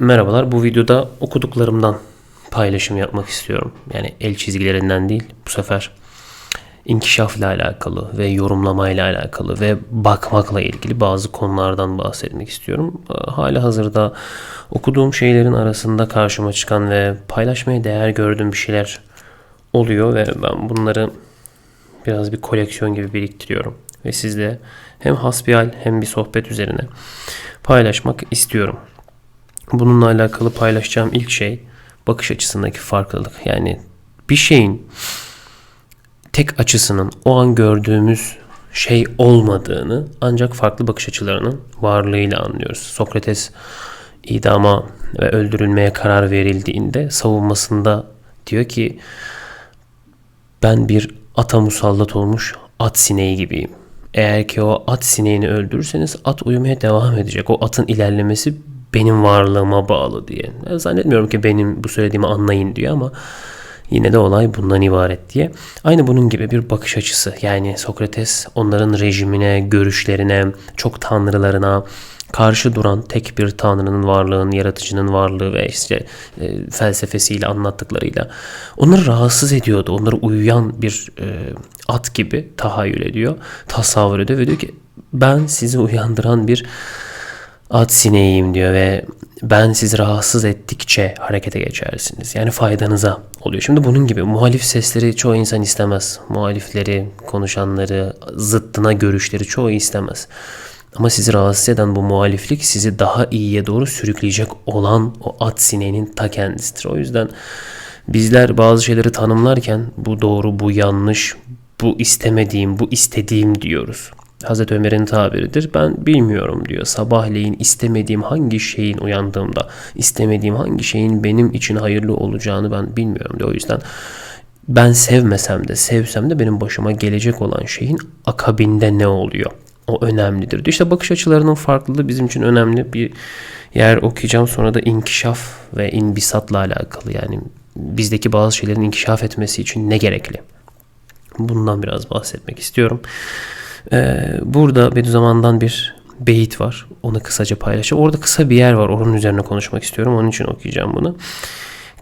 Merhabalar. Bu videoda okuduklarımdan paylaşım yapmak istiyorum. Yani el çizgilerinden değil. Bu sefer inkişafla alakalı ve yorumlamayla alakalı ve bakmakla ilgili bazı konulardan bahsetmek istiyorum. Hala hazırda okuduğum şeylerin arasında karşıma çıkan ve paylaşmaya değer gördüğüm bir şeyler oluyor ve ben bunları biraz bir koleksiyon gibi biriktiriyorum. Ve sizle hem hasbihal hem bir sohbet üzerine paylaşmak istiyorum. Bununla alakalı paylaşacağım ilk şey bakış açısındaki farklılık. Yani bir şeyin tek açısının o an gördüğümüz şey olmadığını ancak farklı bakış açılarının varlığıyla anlıyoruz. Sokrates idama ve öldürülmeye karar verildiğinde savunmasında diyor ki ben bir ata musallat olmuş at sineği gibiyim. Eğer ki o at sineğini öldürürseniz at uyumaya devam edecek. O atın ilerlemesi benim varlığıma bağlı diye. Ben zannetmiyorum ki benim bu söylediğimi anlayın diyor ama yine de olay bundan ibaret diye. Aynı bunun gibi bir bakış açısı. Yani Sokrates onların rejimine, görüşlerine, çok tanrılarına karşı duran tek bir tanrının varlığının, yaratıcının varlığı ve işte e, felsefesiyle anlattıklarıyla onları rahatsız ediyordu. Onları uyuyan bir e, at gibi tahayyül ediyor, tasavvur ediyor ve diyor ki ben sizi uyandıran bir at sineğiyim diyor ve ben sizi rahatsız ettikçe harekete geçersiniz. Yani faydanıza oluyor. Şimdi bunun gibi muhalif sesleri çoğu insan istemez. Muhalifleri, konuşanları, zıttına görüşleri çoğu istemez. Ama sizi rahatsız eden bu muhaliflik sizi daha iyiye doğru sürükleyecek olan o at sineğinin ta kendisidir. O yüzden bizler bazı şeyleri tanımlarken bu doğru, bu yanlış, bu istemediğim, bu istediğim diyoruz. Hazreti Ömer'in tabiridir. Ben bilmiyorum diyor. Sabahleyin istemediğim hangi şeyin uyandığımda, istemediğim hangi şeyin benim için hayırlı olacağını ben bilmiyorum diyor. O yüzden ben sevmesem de, sevsem de benim başıma gelecek olan şeyin akabinde ne oluyor? O önemlidir. İşte bakış açılarının farklılığı bizim için önemli bir yer okuyacağım. Sonra da inkişaf ve inbisatla alakalı yani bizdeki bazı şeylerin inkişaf etmesi için ne gerekli? Bundan biraz bahsetmek istiyorum. Ee, burada Bediüzzaman'dan bir beyit var. Onu kısaca paylaşacağım. Orada kısa bir yer var. Onun üzerine konuşmak istiyorum. Onun için okuyacağım bunu.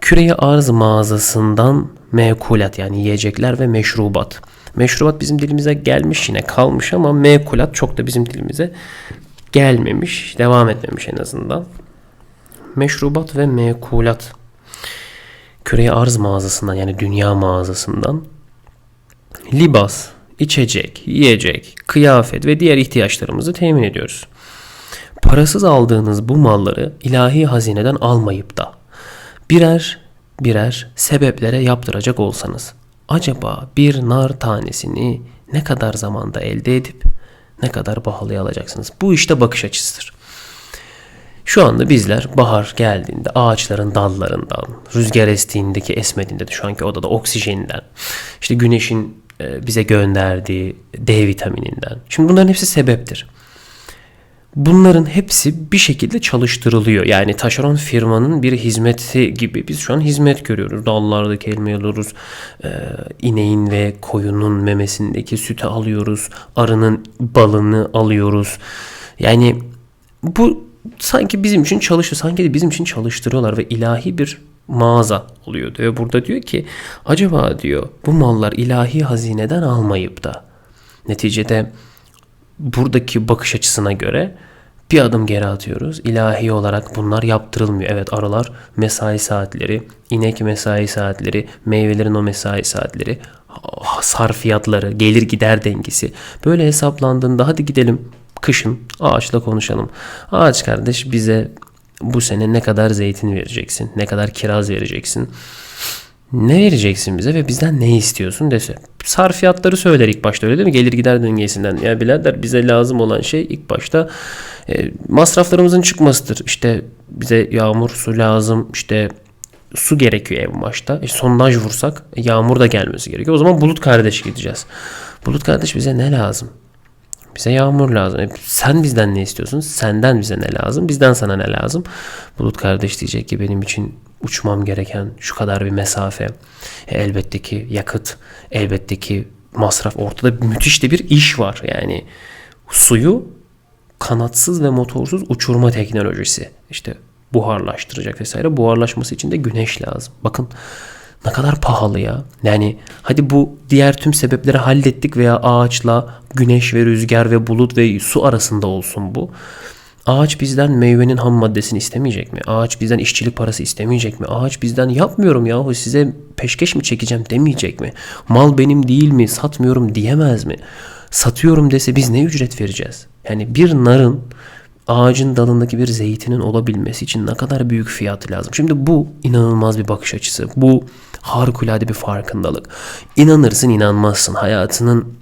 Küreye arz mağazasından mekulat yani yiyecekler ve meşrubat. Meşrubat bizim dilimize gelmiş yine kalmış ama mekulat çok da bizim dilimize gelmemiş. Devam etmemiş en azından. Meşrubat ve mekulat. Küreye arz mağazasından yani dünya mağazasından libas, içecek, yiyecek, kıyafet ve diğer ihtiyaçlarımızı temin ediyoruz. Parasız aldığınız bu malları ilahi hazineden almayıp da birer birer sebeplere yaptıracak olsanız acaba bir nar tanesini ne kadar zamanda elde edip ne kadar pahalıya alacaksınız? Bu işte bakış açısıdır. Şu anda bizler bahar geldiğinde ağaçların dallarından, rüzgar estiğindeki esmediğinde de şu anki odada oksijeninden, işte güneşin bize gönderdiği D vitamininden. Şimdi bunların hepsi sebeptir. Bunların hepsi bir şekilde çalıştırılıyor. Yani taşeron firmanın bir hizmeti gibi biz şu an hizmet görüyoruz. Dallardaki elmayı alıyoruz. E, ineğin ve koyunun memesindeki sütü alıyoruz. Arının balını alıyoruz. Yani bu sanki bizim için çalışıyor. Sanki de bizim için çalıştırıyorlar ve ilahi bir mağaza oluyordu. Ve burada diyor ki acaba diyor bu mallar ilahi hazineden almayıp da neticede buradaki bakış açısına göre bir adım geri atıyoruz. İlahi olarak bunlar yaptırılmıyor. Evet arılar mesai saatleri, inek mesai saatleri, meyvelerin o mesai saatleri, sarfiyatları, gelir gider dengesi. Böyle hesaplandığında hadi gidelim kışın ağaçla konuşalım. Ağaç kardeş bize bu sene ne kadar zeytin vereceksin, ne kadar kiraz vereceksin, ne vereceksin bize ve bizden ne istiyorsun dese. Sarfiyatları söyler ilk başta öyle değil mi? Gelir gider dengesinden. Ya birader bize lazım olan şey ilk başta e, masraflarımızın çıkmasıdır. İşte bize yağmur, su lazım. İşte su gerekiyor en başta. E, sondaj vursak e, yağmur da gelmesi gerekiyor. O zaman bulut kardeş gideceğiz. Bulut kardeş bize ne lazım? Bize yağmur lazım. E, sen bizden ne istiyorsun? Senden bize ne lazım? Bizden sana ne lazım? Bulut kardeş diyecek ki benim için uçmam gereken şu kadar bir mesafe. E, elbette ki yakıt, elbette ki masraf. Ortada müthiş de bir iş var. Yani suyu kanatsız ve motorsuz uçurma teknolojisi. İşte buharlaştıracak vesaire. Buharlaşması için de güneş lazım. Bakın ne kadar pahalı ya. Yani hadi bu diğer tüm sebepleri hallettik veya ağaçla güneş ve rüzgar ve bulut ve su arasında olsun bu. Ağaç bizden meyvenin ham maddesini istemeyecek mi? Ağaç bizden işçilik parası istemeyecek mi? Ağaç bizden yapmıyorum yahu size peşkeş mi çekeceğim demeyecek mi? Mal benim değil mi? Satmıyorum diyemez mi? Satıyorum dese biz ne ücret vereceğiz? Yani bir narın ağacın dalındaki bir zeytinin olabilmesi için ne kadar büyük fiyatı lazım. Şimdi bu inanılmaz bir bakış açısı. Bu harikulade bir farkındalık. İnanırsın inanmazsın. Hayatının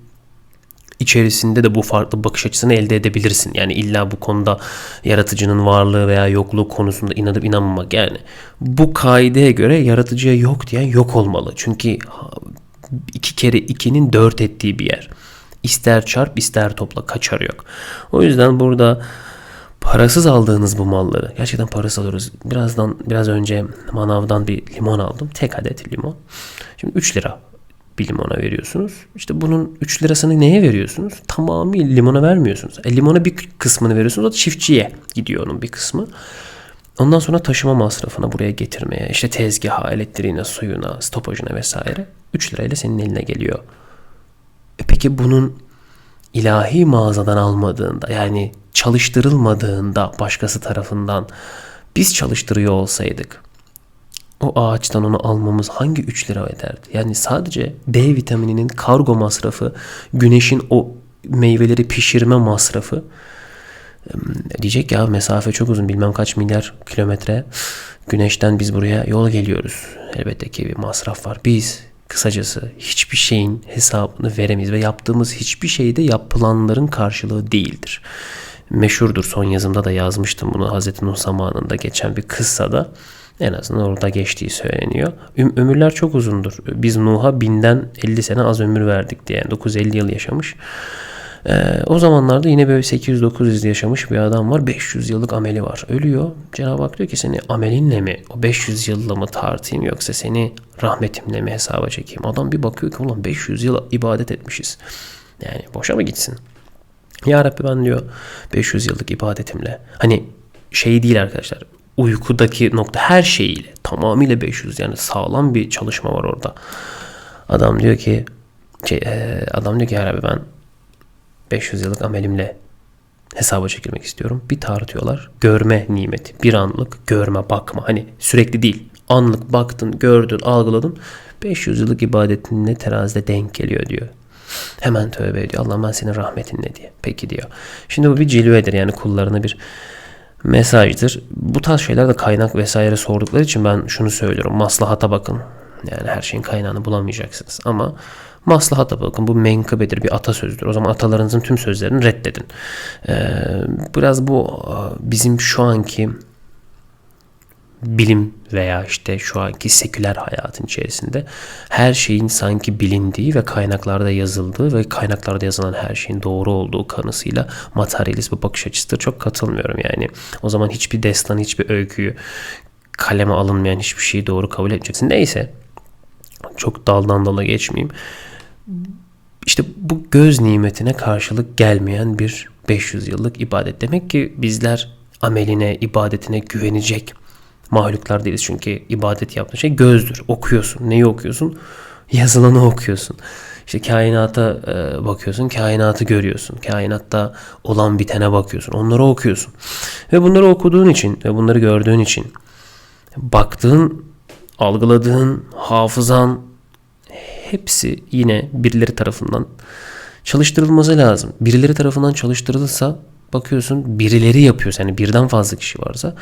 içerisinde de bu farklı bakış açısını elde edebilirsin. Yani illa bu konuda yaratıcının varlığı veya yokluğu konusunda inanıp inanmamak. Yani bu kaideye göre yaratıcıya yok diyen yok olmalı. Çünkü iki kere ikinin dört ettiği bir yer. İster çarp ister topla kaçar yok. O yüzden burada parasız aldığınız bu malları gerçekten parasız alıyoruz. Birazdan biraz önce manavdan bir limon aldım. Tek adet limon. Şimdi 3 lira bir limona veriyorsunuz. İşte bunun 3 lirasını neye veriyorsunuz? Tamamıyla limona vermiyorsunuz. E, limona bir kısmını veriyorsunuz. O da çiftçiye gidiyor onun bir kısmı. Ondan sonra taşıma masrafına buraya getirmeye, işte tezgaha, elektriğine, suyuna, stopajına vesaire 3 lirayla senin eline geliyor. E peki bunun ilahi mağazadan almadığında yani çalıştırılmadığında başkası tarafından biz çalıştırıyor olsaydık o ağaçtan onu almamız hangi 3 lira ederdi? Yani sadece D vitamininin kargo masrafı, güneşin o meyveleri pişirme masrafı diyecek ya mesafe çok uzun bilmem kaç milyar kilometre güneşten biz buraya yol geliyoruz. Elbette ki bir masraf var. Biz kısacası hiçbir şeyin hesabını veremeyiz ve yaptığımız hiçbir şey de yapılanların karşılığı değildir. Meşhurdur son yazımda da yazmıştım bunu Hazreti Nuh zamanında geçen bir kıssada en azından orada geçtiği söyleniyor. Ömürler çok uzundur. Biz Nuh'a binden 50 sene az ömür verdik diye. Yani 950 yıl yaşamış. Ee, o zamanlarda yine böyle 800-900 yaşamış bir adam var. 500 yıllık ameli var. Ölüyor. Cenab-ı Hak diyor ki seni amelinle mi o 500 yılla mı tartayım yoksa seni rahmetimle mi hesaba çekeyim? Adam bir bakıyor ki ulan 500 yıl ibadet etmişiz. Yani boşa mı gitsin? Ya Rabbi ben diyor 500 yıllık ibadetimle. Hani şey değil arkadaşlar uykudaki nokta her şeyiyle tamamıyla 500 yani sağlam bir çalışma var orada. Adam diyor ki şey, adam diyor ki Rabbi ben 500 yıllık amelimle hesaba çekilmek istiyorum. Bir tartıyorlar. Görme nimeti. Bir anlık görme, bakma. Hani sürekli değil. Anlık baktın, gördün, algıladın. 500 yıllık ibadetinle terazide denk geliyor diyor. Hemen tövbe ediyor. Allah ben senin rahmetinle diye. Peki diyor. Şimdi bu bir cilvedir. Yani kullarına bir mesajdır. Bu tarz şeyler de kaynak vesaire sordukları için ben şunu söylüyorum. Maslahata bakın. Yani her şeyin kaynağını bulamayacaksınız. Ama maslahata bakın. Bu menkıbedir, bir atasözdür. O zaman atalarınızın tüm sözlerini reddedin. Ee, biraz bu bizim şu anki bilim veya işte şu anki seküler hayatın içerisinde her şeyin sanki bilindiği ve kaynaklarda yazıldığı ve kaynaklarda yazılan her şeyin doğru olduğu kanısıyla materyalist bir bakış açısıdır. Çok katılmıyorum yani. O zaman hiçbir destan, hiçbir öyküyü kaleme alınmayan hiçbir şeyi doğru kabul etmeyeceksin. Neyse çok daldan dala geçmeyeyim. İşte bu göz nimetine karşılık gelmeyen bir 500 yıllık ibadet. Demek ki bizler ameline, ibadetine güvenecek mahluklar değiliz. Çünkü ibadet yaptığın şey gözdür. Okuyorsun. Neyi okuyorsun? Yazılanı okuyorsun. İşte kainata e, bakıyorsun, kainatı görüyorsun. Kainatta olan bitene bakıyorsun. Onları okuyorsun. Ve bunları okuduğun için ve bunları gördüğün için baktığın, algıladığın, hafızan hepsi yine birileri tarafından çalıştırılması lazım. Birileri tarafından çalıştırılırsa bakıyorsun birileri yapıyor. Yani birden fazla kişi varsa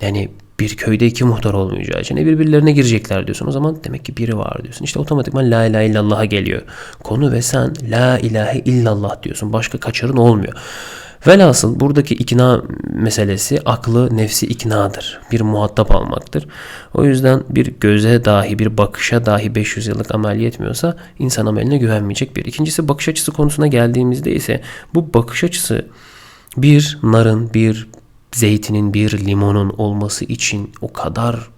yani bir köyde iki muhtar olmayacağı için birbirlerine girecekler diyorsun. O zaman demek ki biri var diyorsun. İşte otomatikman la ilahe illallah'a geliyor konu ve sen la ilahe illallah diyorsun. Başka kaçarın olmuyor. Velhasıl buradaki ikna meselesi aklı nefsi iknadır. Bir muhatap almaktır. O yüzden bir göze dahi bir bakışa dahi 500 yıllık amel yetmiyorsa insan ameline güvenmeyecek bir. İkincisi bakış açısı konusuna geldiğimizde ise bu bakış açısı bir narın, bir zeytinin, bir limonun olması için o kadar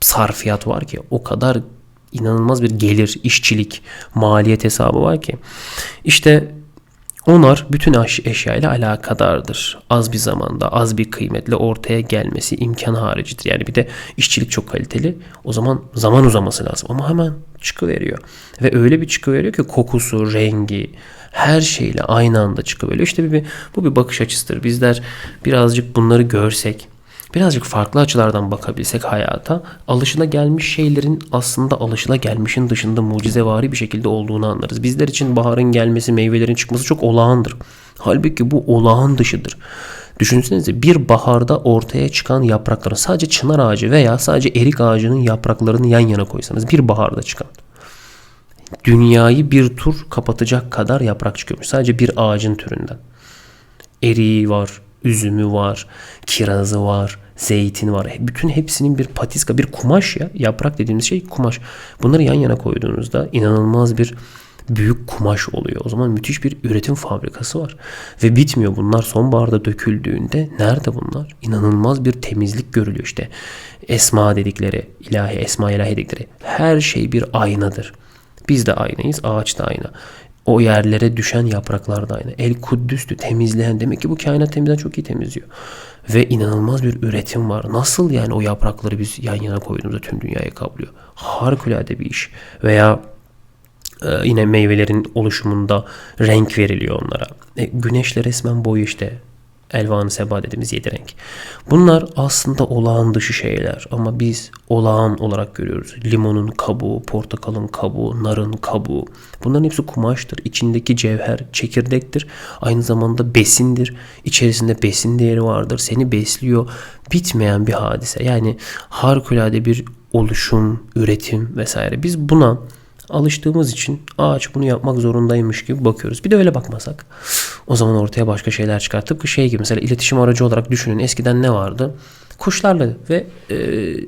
sarfiyat var ki, o kadar inanılmaz bir gelir, işçilik, maliyet hesabı var ki. İşte Onlar bütün eşyayla alakadardır. Az bir zamanda, az bir kıymetle ortaya gelmesi imkan haricidir. Yani bir de işçilik çok kaliteli. O zaman zaman uzaması lazım. Ama hemen çıkıveriyor. Ve öyle bir çıkıveriyor ki kokusu, rengi, her şeyle aynı anda çıkıveriyor. İşte bir, bu bir bakış açısıdır. Bizler birazcık bunları görsek, birazcık farklı açılardan bakabilsek hayata alışıla gelmiş şeylerin aslında alışıla gelmişin dışında mucizevari bir şekilde olduğunu anlarız. Bizler için baharın gelmesi, meyvelerin çıkması çok olağandır. Halbuki bu olağan dışıdır. Düşünsenize bir baharda ortaya çıkan yaprakların sadece çınar ağacı veya sadece erik ağacının yapraklarını yan yana koysanız bir baharda çıkan dünyayı bir tur kapatacak kadar yaprak çıkıyormuş. Sadece bir ağacın türünden. Eriği var, üzümü var, kirazı var, zeytin var. Bütün hepsinin bir patiska, bir kumaş ya. Yaprak dediğimiz şey kumaş. Bunları yan yana koyduğunuzda inanılmaz bir büyük kumaş oluyor. O zaman müthiş bir üretim fabrikası var. Ve bitmiyor bunlar sonbaharda döküldüğünde nerede bunlar? İnanılmaz bir temizlik görülüyor işte. Esma dedikleri, ilahi, esma ilahi dedikleri her şey bir aynadır. Biz de aynayız, ağaç da ayna. O yerlere düşen yapraklar da aynı. El Kuddüs'tü temizleyen. Demek ki bu kainat temizleyen çok iyi temizliyor. Ve inanılmaz bir üretim var. Nasıl yani o yaprakları biz yan yana koyduğumuzda tüm dünyayı kaplıyor. Harikulade bir iş. Veya e, yine meyvelerin oluşumunda renk veriliyor onlara. E, güneşle resmen boyu işte Elvan-ı Seba dediğimiz yedi renk. Bunlar aslında olağan dışı şeyler ama biz olağan olarak görüyoruz. Limonun kabuğu, portakalın kabuğu, narın kabuğu. Bunların hepsi kumaştır. İçindeki cevher çekirdektir. Aynı zamanda besindir. İçerisinde besin değeri vardır. Seni besliyor. Bitmeyen bir hadise. Yani harikulade bir oluşum, üretim vesaire. Biz buna alıştığımız için ağaç bunu yapmak zorundaymış gibi bakıyoruz. Bir de öyle bakmasak o zaman ortaya başka şeyler çıkar. Tıpkı şey gibi mesela iletişim aracı olarak düşünün. Eskiden ne vardı? Kuşlarla ve e,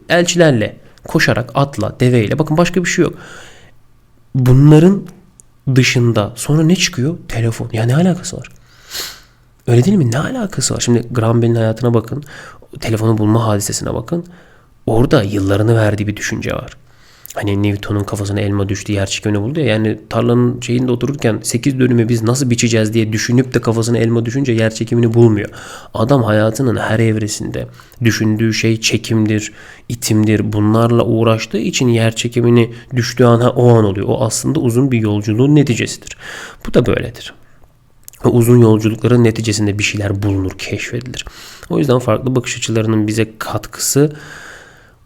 elçilerle koşarak atla, deveyle. Bakın başka bir şey yok. Bunların dışında sonra ne çıkıyor? Telefon. Ya ne alakası var? Öyle değil mi? Ne alakası var? Şimdi Graham Bell'in hayatına bakın. Telefonu bulma hadisesine bakın. Orada yıllarını verdiği bir düşünce var. Hani Newton'un kafasına elma düştü yer çekimini buldu ya. Yani tarlanın şeyinde otururken 8 dönümü biz nasıl biçeceğiz diye düşünüp de kafasına elma düşünce yer çekimini bulmuyor. Adam hayatının her evresinde düşündüğü şey çekimdir, itimdir. Bunlarla uğraştığı için yer çekimini düştüğü an o an oluyor. O aslında uzun bir yolculuğun neticesidir. Bu da böyledir. O uzun yolculukların neticesinde bir şeyler bulunur, keşfedilir. O yüzden farklı bakış açılarının bize katkısı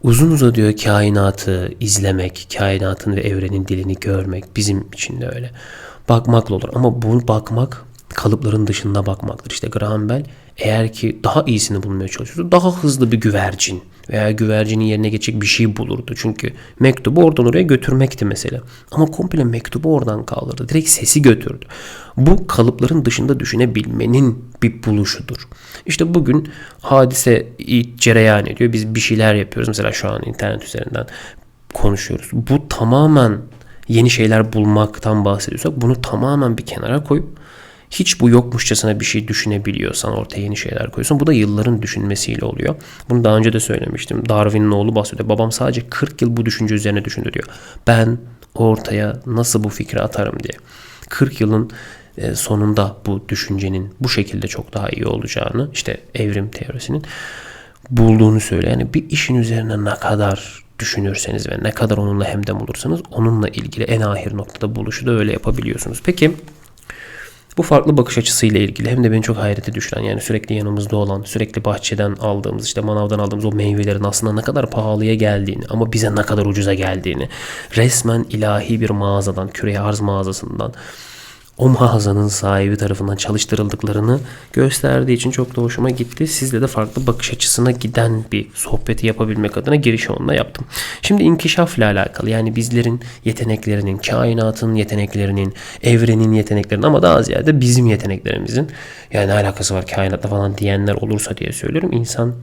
uzun uzadığı kainatı izlemek, kainatın ve evrenin dilini görmek bizim için de öyle. Bakmakla olur ama bu bakmak kalıpların dışında bakmaktır. İşte Graham Bell eğer ki daha iyisini bulmaya çalışıyordu daha hızlı bir güvercin veya güvercinin yerine geçecek bir şey bulurdu. Çünkü mektubu oradan oraya götürmekti mesela. Ama komple mektubu oradan kaldırdı. Direkt sesi götürdü. Bu kalıpların dışında düşünebilmenin bir buluşudur. İşte bugün hadise cereyan ediyor. Biz bir şeyler yapıyoruz. Mesela şu an internet üzerinden konuşuyoruz. Bu tamamen yeni şeyler bulmaktan bahsediyorsak bunu tamamen bir kenara koyup hiç bu yokmuşçasına bir şey düşünebiliyorsan ortaya yeni şeyler koyuyorsun. Bu da yılların düşünmesiyle oluyor. Bunu daha önce de söylemiştim. Darwin'in oğlu bahsediyor. Babam sadece 40 yıl bu düşünce üzerine düşündü diyor. Ben ortaya nasıl bu fikri atarım diye. 40 yılın e, sonunda bu düşüncenin bu şekilde çok daha iyi olacağını işte evrim teorisinin bulduğunu söylüyor. Yani bir işin üzerine ne kadar düşünürseniz ve ne kadar onunla hemdem olursanız onunla ilgili en ahir noktada buluşu da öyle yapabiliyorsunuz. Peki bu farklı bakış açısıyla ilgili hem de beni çok hayrete düşüren yani sürekli yanımızda olan, sürekli bahçeden aldığımız işte manavdan aldığımız o meyvelerin aslında ne kadar pahalıya geldiğini ama bize ne kadar ucuza geldiğini resmen ilahi bir mağazadan, küre arz mağazasından o mağazanın sahibi tarafından çalıştırıldıklarını gösterdiği için çok da hoşuma gitti. Sizle de farklı bakış açısına giden bir sohbeti yapabilmek adına giriş onunla yaptım. Şimdi inkişafla alakalı yani bizlerin yeteneklerinin, kainatın yeteneklerinin, evrenin yeteneklerinin ama daha ziyade bizim yeteneklerimizin yani ne alakası var kainatla falan diyenler olursa diye söylüyorum. İnsan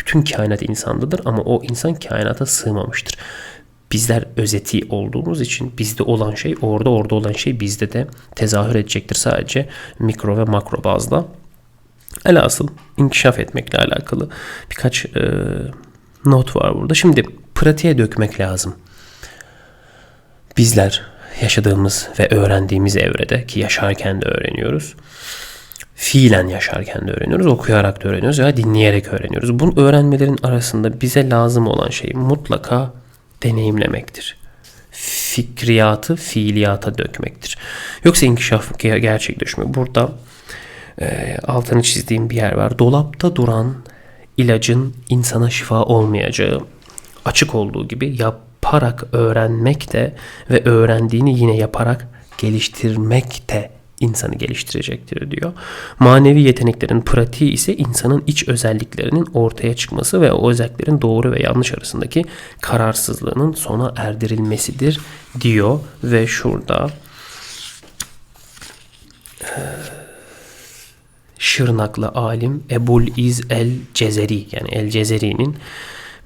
bütün kainat insandadır ama o insan kainata sığmamıştır bizler özeti olduğumuz için bizde olan şey orada orada olan şey bizde de tezahür edecektir sadece mikro ve makro bazda. Elasıl inkişaf etmekle alakalı birkaç e, not var burada. Şimdi pratiğe dökmek lazım. Bizler yaşadığımız ve öğrendiğimiz evrede ki yaşarken de öğreniyoruz. Fiilen yaşarken de öğreniyoruz, okuyarak da öğreniyoruz veya dinleyerek öğreniyoruz. Bu öğrenmelerin arasında bize lazım olan şey mutlaka deneyimlemektir. Fikriyatı fiiliyata dökmektir. Yoksa inkişaf gerçekleşmiyor. Burada e, altını çizdiğim bir yer var. Dolapta duran ilacın insana şifa olmayacağı açık olduğu gibi yaparak öğrenmek de ve öğrendiğini yine yaparak geliştirmek de insanı geliştirecektir diyor. Manevi yeteneklerin pratiği ise insanın iç özelliklerinin ortaya çıkması ve o özelliklerin doğru ve yanlış arasındaki kararsızlığının sona erdirilmesidir diyor ve şurada Şırnaklı alim Ebul İz el Cezeri yani el Cezeri'nin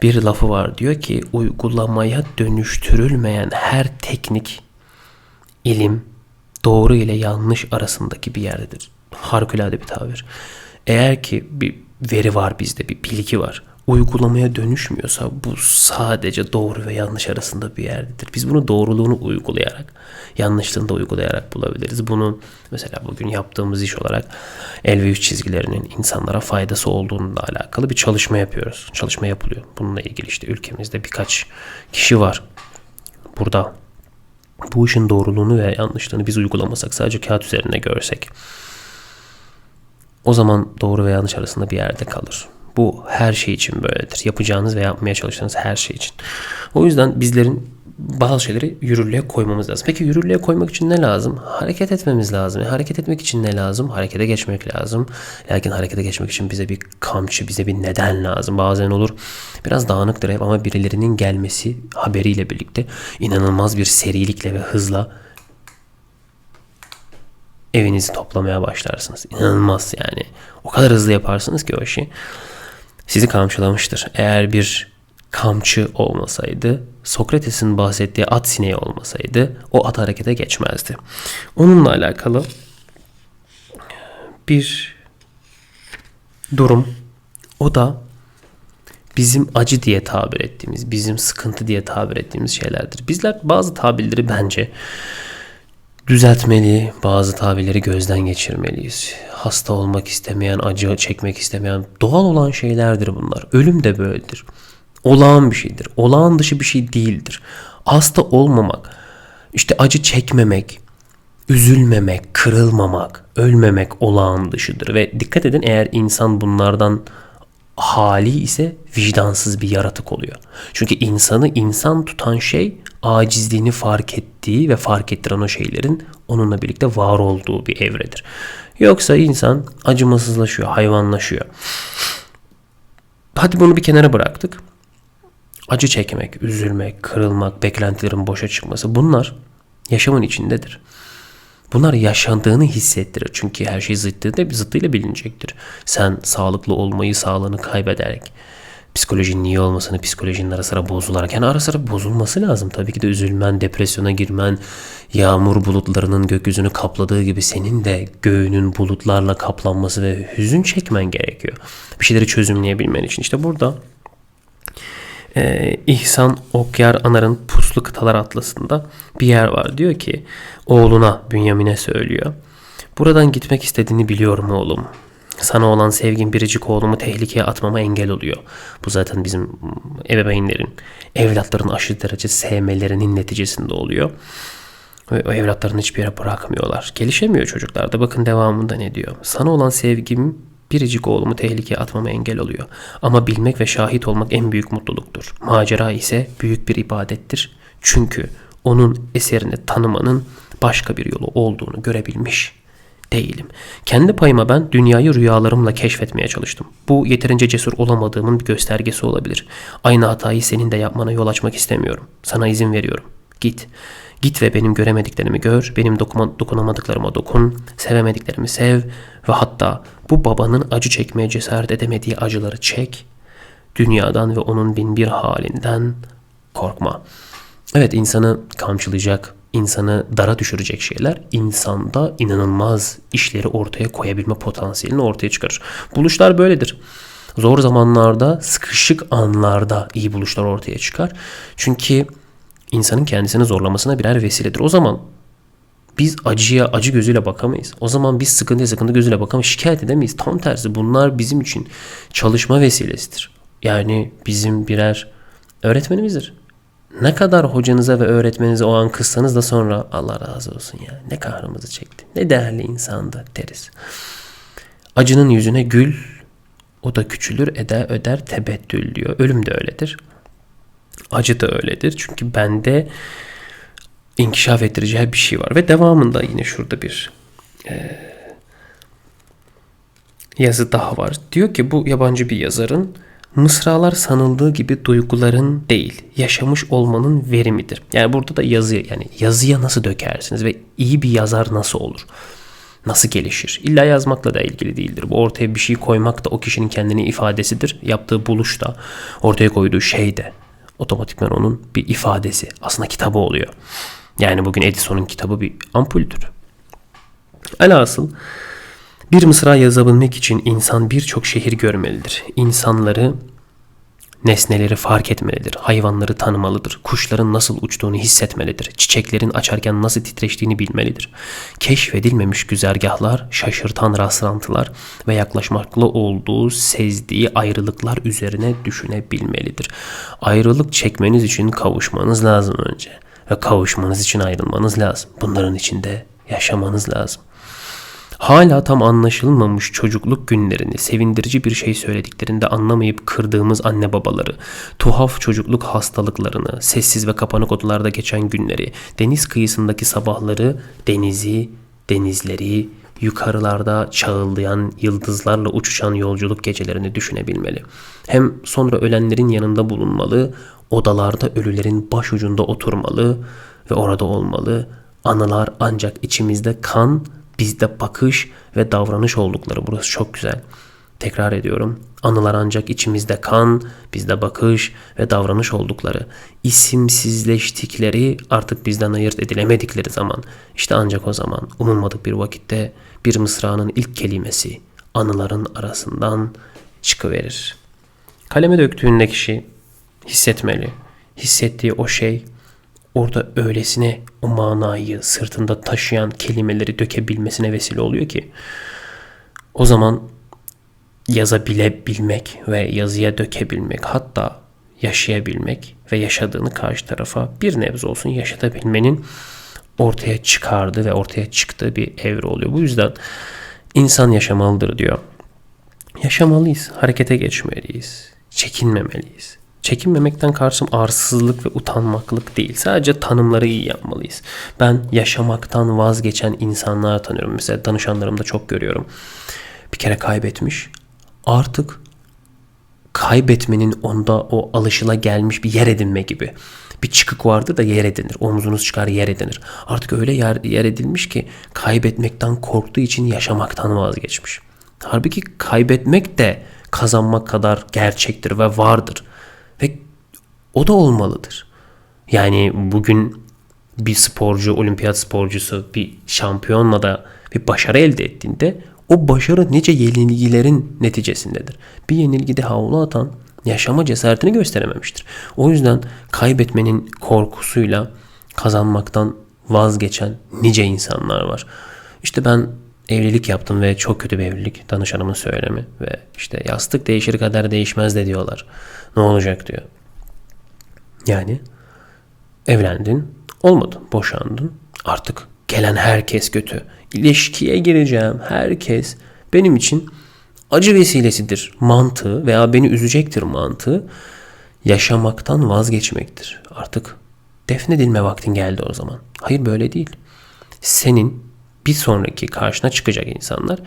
bir lafı var diyor ki uygulamaya dönüştürülmeyen her teknik ilim doğru ile yanlış arasındaki bir yerdedir. Harikulade bir tabir. Eğer ki bir veri var bizde, bir bilgi var. Uygulamaya dönüşmüyorsa bu sadece doğru ve yanlış arasında bir yerdedir. Biz bunu doğruluğunu uygulayarak, yanlışlığını da uygulayarak bulabiliriz. Bunu mesela bugün yaptığımız iş olarak el ve yüz çizgilerinin insanlara faydası olduğunu da alakalı bir çalışma yapıyoruz. Çalışma yapılıyor. Bununla ilgili işte ülkemizde birkaç kişi var. Burada bu işin doğruluğunu ve yanlışlığını biz uygulamasak sadece kağıt üzerinde görsek o zaman doğru ve yanlış arasında bir yerde kalır. Bu her şey için böyledir. Yapacağınız ve yapmaya çalıştığınız her şey için. O yüzden bizlerin bazı şeyleri yürürlüğe koymamız lazım. Peki yürürlüğe koymak için ne lazım? Hareket etmemiz lazım. Yani hareket etmek için ne lazım? Harekete geçmek lazım. Lakin harekete geçmek için bize bir kamçı, bize bir neden lazım. Bazen olur biraz dağınıktır hep ama birilerinin gelmesi haberiyle birlikte inanılmaz bir serilikle ve hızla evinizi toplamaya başlarsınız. İnanılmaz yani. O kadar hızlı yaparsınız ki o işi. Sizi kamçılamıştır. Eğer bir kamçı olmasaydı, Sokrates'in bahsettiği at sineği olmasaydı o at harekete geçmezdi. Onunla alakalı bir durum o da bizim acı diye tabir ettiğimiz, bizim sıkıntı diye tabir ettiğimiz şeylerdir. Bizler bazı tabirleri bence düzeltmeli, bazı tabirleri gözden geçirmeliyiz. Hasta olmak istemeyen, acı çekmek istemeyen doğal olan şeylerdir bunlar. Ölüm de böyledir olağan bir şeydir. Olağan dışı bir şey değildir. Hasta olmamak, işte acı çekmemek, üzülmemek, kırılmamak, ölmemek olağan dışıdır. Ve dikkat edin eğer insan bunlardan hali ise vicdansız bir yaratık oluyor. Çünkü insanı insan tutan şey acizliğini fark ettiği ve fark ettiren o şeylerin onunla birlikte var olduğu bir evredir. Yoksa insan acımasızlaşıyor, hayvanlaşıyor. Hadi bunu bir kenara bıraktık acı çekmek, üzülmek, kırılmak, beklentilerin boşa çıkması bunlar yaşamın içindedir. Bunlar yaşandığını hissettirir. Çünkü her şey zıttıyla, zıttıyla bilinecektir. Sen sağlıklı olmayı, sağlığını kaybederek, psikolojinin iyi olmasını, psikolojinin ara sıra bozularken ara sıra bozulması lazım. Tabii ki de üzülmen, depresyona girmen, yağmur bulutlarının gökyüzünü kapladığı gibi senin de göğünün bulutlarla kaplanması ve hüzün çekmen gerekiyor. Bir şeyleri çözümleyebilmen için. İşte burada e, İhsan Okyar Anar'ın Puslu Kıtalar Atlası'nda bir yer var. Diyor ki oğluna Bünyamin'e söylüyor. Buradan gitmek istediğini biliyorum oğlum. Sana olan sevgin biricik oğlumu tehlikeye atmama engel oluyor. Bu zaten bizim ebeveynlerin, evlatların aşırı derece sevmelerinin neticesinde oluyor. Ve o evlatlarını hiçbir yere bırakmıyorlar. Gelişemiyor çocuklar da. Bakın devamında ne diyor. Sana olan sevgim biricik oğlumu tehlikeye atmama engel oluyor. Ama bilmek ve şahit olmak en büyük mutluluktur. Macera ise büyük bir ibadettir. Çünkü onun eserini tanımanın başka bir yolu olduğunu görebilmiş değilim. Kendi payıma ben dünyayı rüyalarımla keşfetmeye çalıştım. Bu yeterince cesur olamadığımın bir göstergesi olabilir. Aynı hatayı senin de yapmana yol açmak istemiyorum. Sana izin veriyorum. Git. Git ve benim göremediklerimi gör, benim dokuma, dokunamadıklarıma dokun, sevemediklerimi sev ve hatta bu babanın acı çekmeye cesaret edemediği acıları çek. Dünyadan ve onun bin bir halinden korkma. Evet insanı kamçılayacak, insanı dara düşürecek şeyler insanda inanılmaz işleri ortaya koyabilme potansiyelini ortaya çıkarır. Buluşlar böyledir. Zor zamanlarda, sıkışık anlarda iyi buluşlar ortaya çıkar. Çünkü insanın kendisini zorlamasına birer vesiledir. O zaman biz acıya acı gözüyle bakamayız. O zaman biz sıkıntıya sıkıntı gözüyle bakamayız. Şikayet edemeyiz. Tam tersi bunlar bizim için çalışma vesilesidir. Yani bizim birer öğretmenimizdir. Ne kadar hocanıza ve öğretmeninize o an kızsanız da sonra Allah razı olsun ya ne kahrımızı çekti. Ne değerli insandı deriz. Acının yüzüne gül o da küçülür eder öder tebettül diyor. Ölüm de öyledir. Acı da öyledir. Çünkü bende inkişaf ettireceği bir şey var. Ve devamında yine şurada bir e, yazı daha var. Diyor ki bu yabancı bir yazarın mısralar sanıldığı gibi duyguların değil, yaşamış olmanın verimidir. Yani burada da yazı yani yazıya nasıl dökersiniz ve iyi bir yazar nasıl olur? Nasıl gelişir? İlla yazmakla da ilgili değildir. Bu ortaya bir şey koymak da o kişinin kendini ifadesidir. Yaptığı buluş da, ortaya koyduğu şey de otomatikman onun bir ifadesi. Aslında kitabı oluyor. Yani bugün Edison'un kitabı bir ampuldür. Alhasıl bir mısra yazabilmek için insan birçok şehir görmelidir. İnsanları, nesneleri fark etmelidir. Hayvanları tanımalıdır. Kuşların nasıl uçtuğunu hissetmelidir. Çiçeklerin açarken nasıl titreştiğini bilmelidir. Keşfedilmemiş güzergahlar, şaşırtan rastlantılar ve yaklaşmakla olduğu sezdiği ayrılıklar üzerine düşünebilmelidir. Ayrılık çekmeniz için kavuşmanız lazım önce. Ve kavuşmanız için ayrılmanız lazım. Bunların içinde yaşamanız lazım. Hala tam anlaşılmamış çocukluk günlerini sevindirici bir şey söylediklerinde anlamayıp kırdığımız anne babaları, tuhaf çocukluk hastalıklarını, sessiz ve kapanık odalarda geçen günleri, deniz kıyısındaki sabahları, denizi, denizleri, yukarılarda çağıldayan yıldızlarla uçuşan yolculuk gecelerini düşünebilmeli. Hem sonra ölenlerin yanında bulunmalı, odalarda ölülerin başucunda oturmalı ve orada olmalı. Anılar ancak içimizde kan bizde bakış ve davranış oldukları. Burası çok güzel. Tekrar ediyorum. Anılar ancak içimizde kan, bizde bakış ve davranış oldukları, isimsizleştikleri, artık bizden ayırt edilemedikleri zaman, işte ancak o zaman umulmadık bir vakitte bir mısranın ilk kelimesi anıların arasından çıkıverir. Kaleme döktüğünde kişi hissetmeli. Hissettiği o şey orada öylesine o manayı sırtında taşıyan kelimeleri dökebilmesine vesile oluyor ki o zaman yazabilebilmek ve yazıya dökebilmek hatta yaşayabilmek ve yaşadığını karşı tarafa bir nebze olsun yaşatabilmenin ortaya çıkardığı ve ortaya çıktığı bir evre oluyor. Bu yüzden insan yaşamalıdır diyor. Yaşamalıyız, harekete geçmeliyiz, çekinmemeliyiz. Çekinmemekten karşım arsızlık ve utanmaklık değil. Sadece tanımları iyi yapmalıyız. Ben yaşamaktan vazgeçen insanlar tanıyorum. Mesela danışanlarımda çok görüyorum. Bir kere kaybetmiş. Artık kaybetmenin onda o alışıla gelmiş bir yer edinme gibi. Bir çıkık vardı da yer edinir. Omzunuz çıkar yer edinir. Artık öyle yer, yer edilmiş ki kaybetmekten korktuğu için yaşamaktan vazgeçmiş. Halbuki kaybetmek de kazanmak kadar gerçektir ve vardır. O da olmalıdır. Yani bugün bir sporcu, olimpiyat sporcusu bir şampiyonla da bir başarı elde ettiğinde o başarı nice yenilgilerin neticesindedir. Bir yenilgide havlu atan yaşama cesaretini gösterememiştir. O yüzden kaybetmenin korkusuyla kazanmaktan vazgeçen nice insanlar var. İşte ben evlilik yaptım ve çok kötü bir evlilik danışanımın söylemi ve işte yastık değişir kadar değişmez de diyorlar. Ne olacak diyor. Yani evlendin, olmadı, boşandın. Artık gelen herkes kötü. İlişkiye gireceğim herkes benim için acı vesilesidir mantığı veya beni üzecektir mantığı yaşamaktan vazgeçmektir. Artık defnedilme vaktin geldi o zaman. Hayır böyle değil. Senin bir sonraki karşına çıkacak insanlar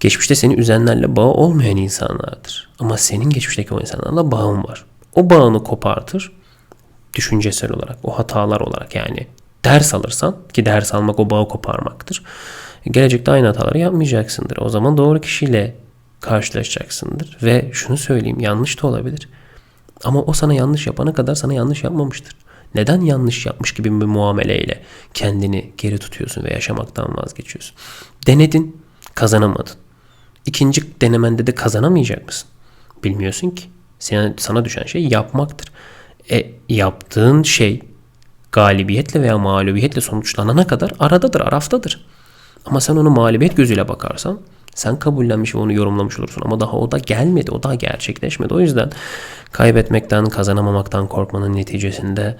geçmişte seni üzenlerle bağı olmayan insanlardır. Ama senin geçmişteki o insanlarla bağın var. O bağını kopartır düşüncesel olarak, o hatalar olarak yani ders alırsan ki ders almak o bağı koparmaktır. Gelecekte aynı hataları yapmayacaksındır. O zaman doğru kişiyle karşılaşacaksındır. Ve şunu söyleyeyim yanlış da olabilir. Ama o sana yanlış yapana kadar sana yanlış yapmamıştır. Neden yanlış yapmış gibi bir muameleyle kendini geri tutuyorsun ve yaşamaktan vazgeçiyorsun? Denedin, kazanamadın. İkinci denemende de kazanamayacak mısın? Bilmiyorsun ki. Sana, sana düşen şey yapmaktır. E yaptığın şey galibiyetle veya mağlubiyetle sonuçlanana kadar aradadır, araftadır. Ama sen onu mağlubiyet gözüyle bakarsan sen kabullenmiş ve onu yorumlamış olursun. Ama daha o da gelmedi, o daha gerçekleşmedi. O yüzden kaybetmekten, kazanamamaktan korkmanın neticesinde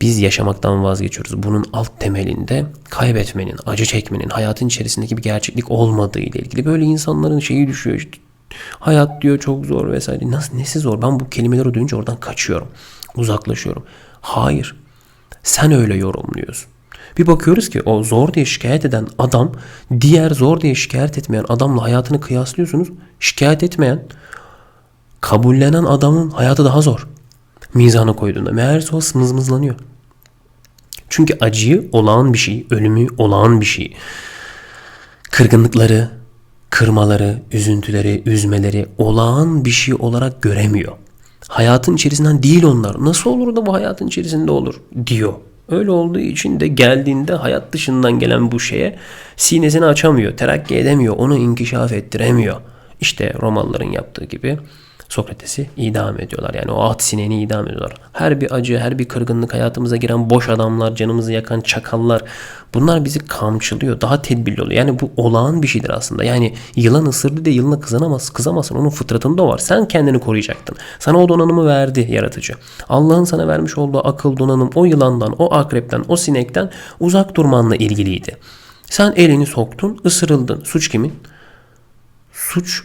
biz yaşamaktan vazgeçiyoruz. Bunun alt temelinde kaybetmenin, acı çekmenin, hayatın içerisindeki bir gerçeklik olmadığı ile ilgili böyle insanların şeyi düşüyor. Hayat diyor çok zor vesaire. Nasıl nesi zor? Ben bu kelimeleri duyunca oradan kaçıyorum. Uzaklaşıyorum. Hayır. Sen öyle yorumluyorsun. Bir bakıyoruz ki o zor diye şikayet eden adam diğer zor diye şikayet etmeyen adamla hayatını kıyaslıyorsunuz. Şikayet etmeyen, kabullenen adamın hayatı daha zor. Mizana koyduğunda. Meğerse o mızmızlanıyor. Çünkü acıyı olağan bir şey, ölümü olağan bir şey. Kırgınlıkları, kırmaları, üzüntüleri, üzmeleri olağan bir şey olarak göremiyor. Hayatın içerisinden değil onlar. Nasıl olur da bu hayatın içerisinde olur diyor. Öyle olduğu için de geldiğinde hayat dışından gelen bu şeye sinesini açamıyor, terakki edemiyor, onu inkişaf ettiremiyor. İşte Romalıların yaptığı gibi Sokrates'i idam ediyorlar. Yani o at sineğini idam ediyorlar. Her bir acı, her bir kırgınlık hayatımıza giren boş adamlar, canımızı yakan çakallar bunlar bizi kamçılıyor. Daha tedbirli oluyor. Yani bu olağan bir şeydir aslında. Yani yılan ısırdı diye yılına kızamaz, kızamazsın. Onun fıtratında var. Sen kendini koruyacaktın. Sana o donanımı verdi yaratıcı. Allah'ın sana vermiş olduğu akıl donanım o yılandan, o akrepten, o sinekten uzak durmanla ilgiliydi. Sen elini soktun, ısırıldın. Suç kimin? Suç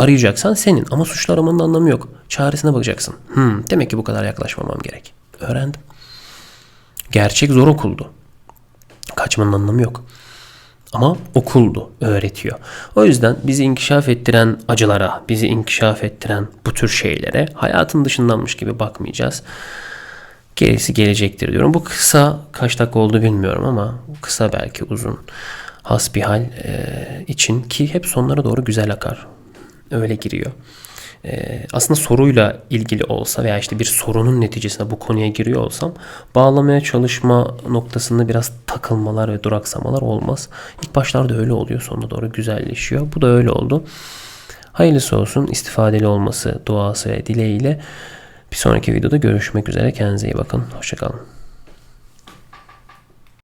arayacaksan senin ama suçlu aramanın anlamı yok. Çaresine bakacaksın. Hmm, demek ki bu kadar yaklaşmamam gerek. Öğrendim. Gerçek zor okuldu. Kaçmanın anlamı yok. Ama okuldu, öğretiyor. O yüzden bizi inkişaf ettiren acılara, bizi inkişaf ettiren bu tür şeylere hayatın dışındanmış gibi bakmayacağız. Gerisi gelecektir diyorum. Bu kısa kaç dakika oldu bilmiyorum ama kısa belki uzun hasbihal e, için ki hep sonlara doğru güzel akar öyle giriyor. Ee, aslında soruyla ilgili olsa veya işte bir sorunun neticesinde bu konuya giriyor olsam bağlamaya çalışma noktasında biraz takılmalar ve duraksamalar olmaz. İlk başlarda öyle oluyor sonuna doğru güzelleşiyor. Bu da öyle oldu. Hayırlısı olsun istifadeli olması duası ve dileğiyle bir sonraki videoda görüşmek üzere. Kendinize iyi bakın. Hoşçakalın.